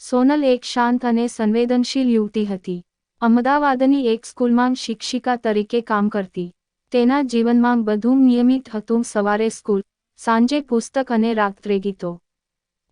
સોનલ એક શાંત અને સંવેદનશીલ યુવતી હતી. અમદાવાદની એક સ્કૂલમાં શિક્ષિકા તરીકે કામ કરતી. તેના જીવનમાં બધું નિયમિત હતું. સવારે સ્કૂલ, સાંજે પુસ્તક અને રાત્રે ગીતો.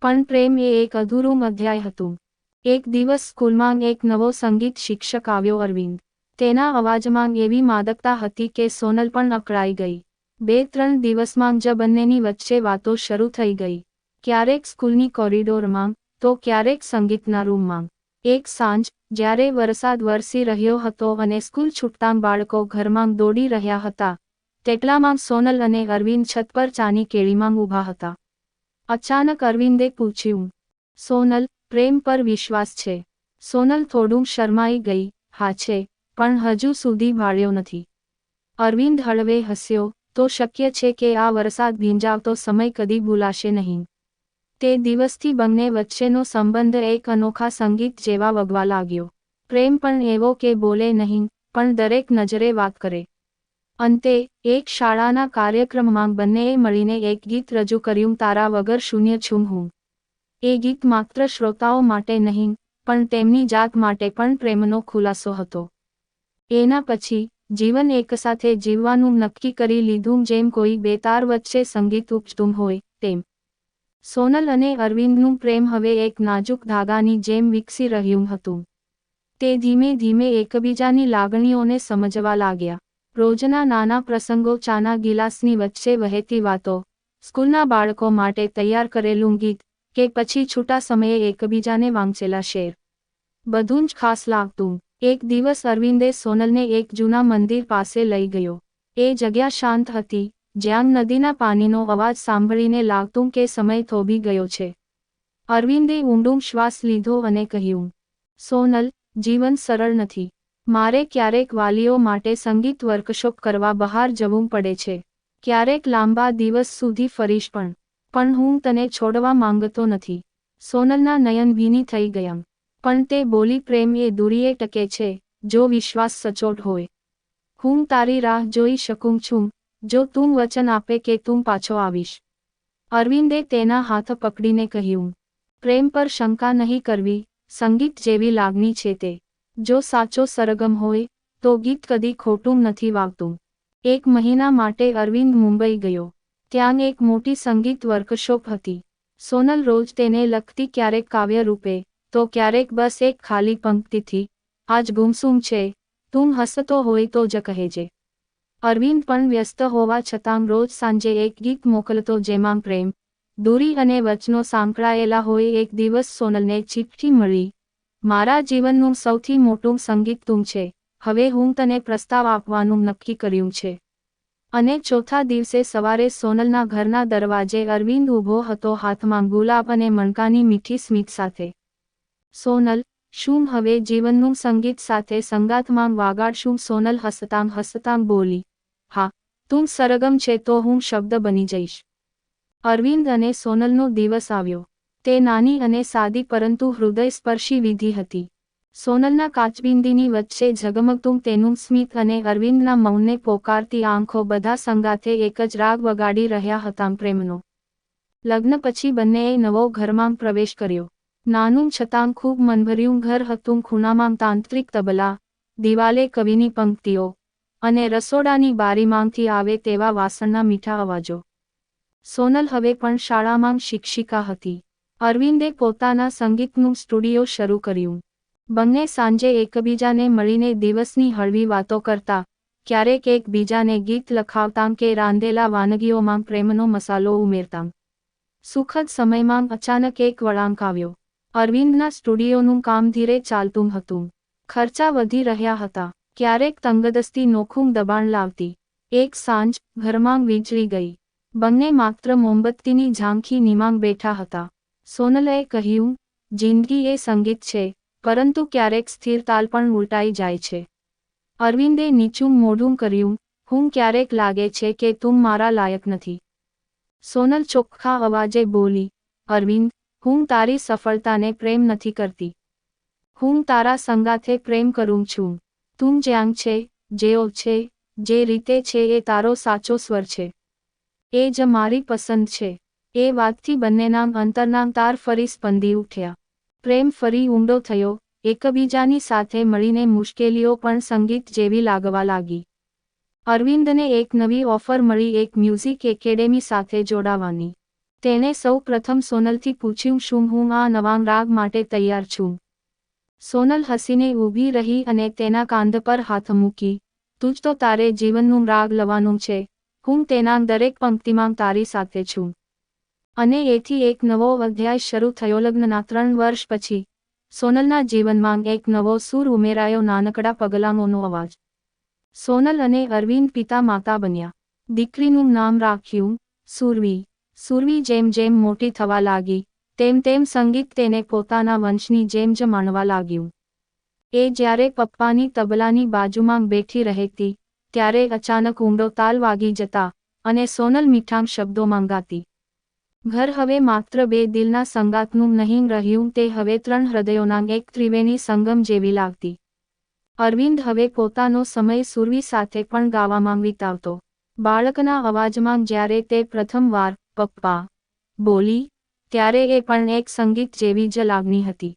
પણ પ્રેમ એ એક અધૂરું અધ્યાય હતું. એક દિવસ સ્કૂલમાં એક નવો સંગીત શિક્ષક આવ્યો અરવિંદ. તેના અવાજમાં એવી માદકતા હતી કે સોનલ પણ અકળાઈ ગઈ. બે ત્રણ દિવસમાં જ બંનેની વચ્ચે વાતો શરૂ થઈ ગઈ. ક્યારેક સ્કૂલની કોરિડોરમાં તો ક્યારેક સંગીતના રૂમમાં. એક સાંજ, જ્યારે વરસાદ વરસી રહ્યો હતો અને સ્કૂલ છૂટતાં બાળકો ઘરમાં દોડી રહ્યા હતા, તેટલામાં સોનલ અને અરવિંદ છત પર ચાની કેળીમાં ઊભા હતા. અચાનક અરવિંદે પૂછ્યું, સોનલ, પ્રેમ પર વિશ્વાસ છે. સોનલ થોડું શરમાઈ ગઈ, હા છે, પણ હજુ સુધી ભાળ્યો નથી. અરવિંદ હળવે હસ્યો, તો શક્ય છે કે આ વરસાદ ભીંજાવતો સમય કદી ભૂલાશે નહીં. તે દિવસથી બંને વચ્ચેનો સંબંધ એક અનોખા સંગીત જેવા વગવા લાગ્યો. પ્રેમ પણ એવો કે બોલે નહીં, પણ દરેક નજરે વાત કરે. અંતે, એક શાળાના કાર્યક્રમમાં બંનેએ મળીને એક ગીત રજૂ કર્યું, તારા વગર શૂન્ય છું હું. એ ગીત માત્ર શ્રોતાઓ માટે નહીં, પણ તેમની જાત માટે પણ પ્રેમનો ખુલાસો હતો. એના પછી, જીવન એકસાથે જીવવાનું નક્કી કરી લીધું, જેમ કોઈ બેતાર વચ્ચે સંગીત ઉપજતું હોય, તેમ સોનલ અને અરવિંદનું પ્રેમ હવે એક નાજુક ધાગાની જેમ વિકસી રહ્યું હતું. તે ધીમે ધીમે એકબીજાની લાગણીઓને સમજવા લાગ્યા. રોજના નાના પ્રસંગો ચાના ગિલાસની વચ્ચે વહેતી વાતો, સ્કૂલના બાળકો માટે તૈયાર કરેલું ગીત, કે પછી છૂટા સમયે એકબીજાને વાંચેલા શેર. બધું જ ખાસ લાગતું. એક દિવસ અરવિંદે સોનલને એક જૂના મંદિર પાસે લઈ ગયો. એ જગ્યા શાંત હતી જ્યાં નદીના પાણીનો અવાજ સાંભળીને લાગતું કે સમય થોભી ગયો છે. અરવિંદે ઊંડું શ્વાસ લીધો અને કહ્યું, સોનલ, જીવન સરળ નથી. મારે ક્યારેક વાલીઓ માટે સંગીત વર્કશોપ કરવા બહાર જવું પડે છે. ક્યારેક લાંબા દિવસ સુધી ફરીશ પણ. પણ હું તને છોડવા માંગતો નથી. સોનલના નયન ભીની થઈ ગયા પણ તે બોલી પ્રેમ એ દૂરીએ ટકે છે, જો વિશ્વાસ સચોટ હોય. હું તારી રાહ જોઈ શકું છું. જો તું વચન આપે કે તું પાછો આવીશ. અરવિંદે તેના હાથ પકડીને કહ્યું, પ્રેમ પર શંકા નહીં કરવી, સંગીત જેવી લાગણી છે તે. જો સાચો સરગમ હોય, તો ગીત કદી ખોટું નથી વાગતું. એક મહિના માટે અરવિંદ મુંબઈ ગયો. ત્યાં એક મોટી સંગીત વર્કશોપ હતી. સોનલ રોજ તેને લખતી ક્યારેક કાવ્ય રૂપે, તો ક્યારેક બસ એક ખાલી પંક્તિથી, આજ ગુમસુમ છે, તું હસતો હોય તો જ કહેજે. અરવિંદ પણ વ્યસ્ત હોવા છતાં રોજ સાંજે એક ગીત મોકલતો જેમાં પ્રેમ, દૂરી અને વચનો સાંકળાયેલા હોય એક દિવસ સોનલને ચિઠ્ઠી મળી, મારા જીવનનું સૌથી મોટું સંગીત તું છે, હવે હું તને પ્રસ્તાવ આપવાનું નક્કી કર્યું છે. અને ચોથા દિવસે સવારે સોનલના ઘરના દરવાજે અરવિંદ ઊભો હતો હાથમાં ગુલાબ અને મણકાની મીઠી સ્મિત સાથે. સોનલ, શું હવે જીવનનું સંગીત સાથે સંગાતમાં વાગાડશું? સોનલ હસતાં હસતાં બોલી હા, તું સરગમ છે તો હું શબ્દ બની જઈશ. અરવિંદ અને સોનલનો દિવસ આવ્યો. તે નાની અને સાદી પરંતુ હૃદયસ્પર્શી વિધિ હતી. સોનલના કાચબિંદીની વચ્ચે ઝગમગતું તેનું સ્મિત અને અરવિંદના મૌનને પોકારતી આંખો બધા સંગાથે એક જ રાગ વગાડી રહ્યા હતા પ્રેમનો. લગ્ન પછી બંનેએ નવો ઘરમાં પ્રવેશ કર્યો. નાનું છતાં ખૂબ મનભર્યું ઘર હતું ખૂણામાં તાંત્રિક તબલા, દિવાલે કવિની પંક્તિઓ અને રસોડાની બારીમાંથી આવે તેવા વાસણના મીઠા અવાજો. સોનલ હવે પણ શાળામાં શિક્ષિકા હતી. અરવિંદે પોતાના સંગીતનું સ્ટુડિયો શરૂ કર્યું. બંને સાંજે એકબીજાને મળીને દિવસની હળવી વાતો કરતા, ક્યારેક એકબીજાને ગીત લખાવતાં કે રાંધેલા વાનગીઓમાં પ્રેમનો મસાલો ઉમેરતાં. સુખદ સમયમાં અચાનક એક વળાંક આવ્યો. અરવિંદના સ્ટુડિયોનું કામ ધીરે ચાલતું હતું. ખર્ચા વધી રહ્યા હતા. ક્યારેક તંગદસ્તી નોખું દબાણ લાવતી. એક સાંજ ઘરમાં વીજળી ગઈ. બંને માત્ર મોમબત્તીની ઝાંખી નિમાંગ બેઠા હતા. સોનલએ કહ્યું, જિંદગી એ સંગીત છે, પરંતુ ક્યારેક સ્થિર તાલ પણ ઉલટાઈ જાય છે. અરવિંદે નીચું મોઢું કર્યું, હું ક્યારેક લાગે છે કે તું મારા લાયક નથી. સોનલ ચોખ્ખા અવાજે બોલી, અરવિંદ, હું તારી સફળતાને પ્રેમ નથી કરતી. હું તારા સંગાથે પ્રેમ કરું છું. તું જ્યાં છે, જેઓ છે, જે રીતે છે એ તારો સાચો સ્વર છે. એ જ મારી પસંદ છે. એ વાતથી બંનેના અંતરના તાર ફરી સ્પંદી ઉઠ્યા. પ્રેમ ફરી ઊંડો થયો, એકબીજાની સાથે મળીને મુશ્કેલીઓ પણ સંગીત જેવી લાગવા લાગી. અરવિંદને એક નવી ઓફર મળી એક મ્યુઝિક એકેડેમી સાથે જોડાવાની. તેણે સૌ પ્રથમ સોનલથી પૂછ્યું, શું હું આ નવા રાગ માટે તૈયાર છું? સોનલ હસીને ઊભી રહી અને તેના કાંધ પર હાથ મૂકી, તું તો તારે જીવનનું રાગ લવાનું છે. હું તેના દરેક પંક્તિમાં તારી સાથે છું. અને એથી એક નવો અધ્યાય શરૂ થયો લગ્નના ત્રણ વર્ષ પછી. સોનલના જીવનમાં એક નવો સૂર ઉમેરાયો નાનકડા પગલાંઓનો અવાજ. સોનલ અને અરવિંદ પિતા માતા બન્યા. દીકરીનું નામ રાખ્યું, સુરવી. સુરવી જેમ જેમ મોટી થવા લાગી તેમ તેમ સંગીત તેને પોતાના વંશની જેમ જ માણવા લાગ્યું. એ જ્યારે પપ્પાની તબલાની બાજુમાં બેઠી રહેતી, ત્યારે અચાનક ઊંડો તાલ વાગી જતા અને સોનલ મીઠાંગ શબ્દોમાં ગાતી ઘર હવે માત્ર બે દિલના સંગાતનું નહીં રહ્યું, તે હવે ત્રણ હૃદયોના એક ત્રિવેણી સંગમ જેવી લાગતી. અરવિંદ હવે પોતાનો સમય સુરવી સાથે પણ ગાવામાં વિતાવતો. બાળકના અવાજમાં જ્યારે તે પ્રથમવાર, પપ્પા, બોલી ત્યારે એ પણ એક સંગીત જેવી જ લાગણી હતી.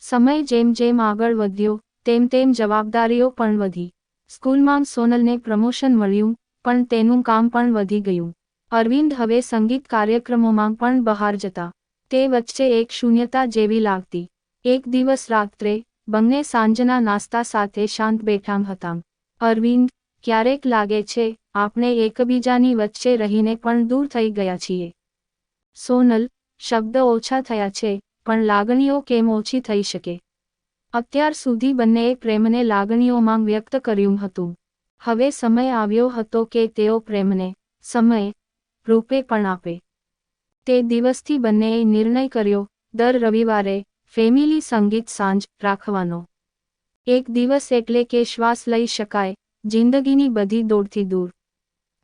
સમય જેમ જેમ આગળ વધ્યો, તેમ તેમ જવાબદારીઓ પણ વધી. સ્કૂલમાં સોનલને પ્રમોશન મળ્યું, પણ તેનું કામ પણ વધી ગયું. અરવિંદ હવે સંગીત કાર્યક્રમોમાં પણ બહાર જતા. તે વચ્ચે એક શૂન્યતા જેવી લાગતી. એક દિવસ રાત્રે, બંને સાંજના નાસ્તા સાથે શાંત બેઠા હતા. અરવિંદ, ક્યારેક લાગે છે, આપણે એકબીજાની વચ્ચે રહીને પણ દૂર થઈ ગયા છીએ. સોનલ શબ્દ ઓછા થયા છે, પણ લાગણીઓ કેમ ઓછી થઈ શકે? અત્યાર સુધી બંનેએ પ્રેમને લાગણીઓમાં વ્યક્ત કર્યું હતું. હવે સમય આવ્યો હતો કે તેઓ પ્રેમને સમય, રૂપે પણ આપે. તે દિવસથી બંનેએ નિર્ણય કર્યો, દર રવિવારે ફેમિલી સંગીત સાંજ રાખવાનો. એક દિવસ એટલે કે શ્વાસ લઈ શકાય, જિંદગીની બધી દોડથી દૂર.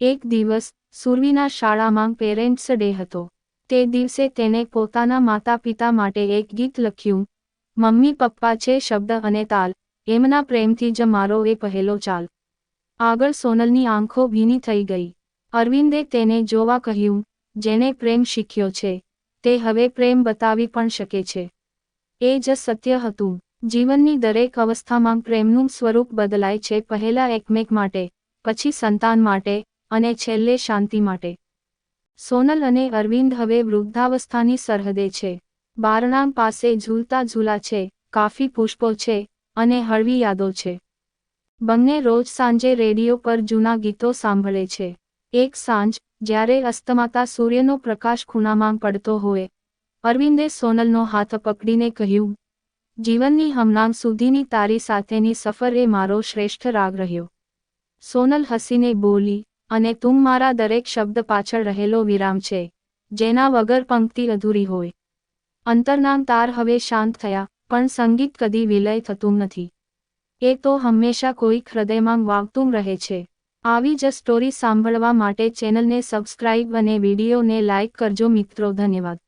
એક દિવસ સુરવીના શાળામાં પેરેન્ટ્સ ડે હતો. તે દિવસે તેને પોતાના માતા પિતા માટે એક ગીત લખ્યું, મમ્મી, પપ્પા છે શબ્દ અને તાલ, એમના પ્રેમથી જ મારો એ પહેલો ચાલ. આગળ સોનલની આંખો ભીની થઈ ગઈ. અરવિંદે તેને જોવા કહ્યું, જેણે પ્રેમ શીખ્યો છે, તે હવે પ્રેમ બતાવી પણ શકે છે. એ જ સત્ય હતું. જીવનની દરેક અવસ્થામાં પ્રેમનું સ્વરૂપ બદલાય છે પહેલા એકમેક માટે, પછી સંતાન માટે, અને છેલ્લે શાંતિ માટે. સોનલ અને અરવિંદ હવે વૃદ્ધાવસ્થાની સરહદે છે. બારણામ પાસે ઝૂલતા ઝૂલા છે, કાફી પુષ્પો છે અને હળવી યાદો છે. બંને રોજ સાંજે રેડિયો પર જૂના ગીતો સાંભળે છે. એક સાંજ, જ્યારે અસ્તમાતા સૂર્યનો પ્રકાશ ખૂણામાં પડતો હોય. અરવિંદે સોનલનો હાથ પકડીને કહ્યું, જીવનની હમણાં સુધીની તારી સાથેની સફર એ મારો શ્રેષ્ઠ રાગ રહ્યો. સોનલ હસીને બોલી અને તું મારા દરેક શબ્દ પાછળ રહેલો વિરામ છે, જેના વગર પંક્તિ અધૂરી હોય. અંતરનામ તાર હવે શાંત થયા, પણ સંગીત કદી વિલય થતું નથી. એ તો હંમેશા કોઈક હૃદયમાં વાગતું રહે છે. આવી જ સ્ટોરી સાંભળવા માટે ચેનલને સબસ્ક્રાઇબ અને વિડીયોને લાઇક કરજો મિત્રો, ધન્યવાદ.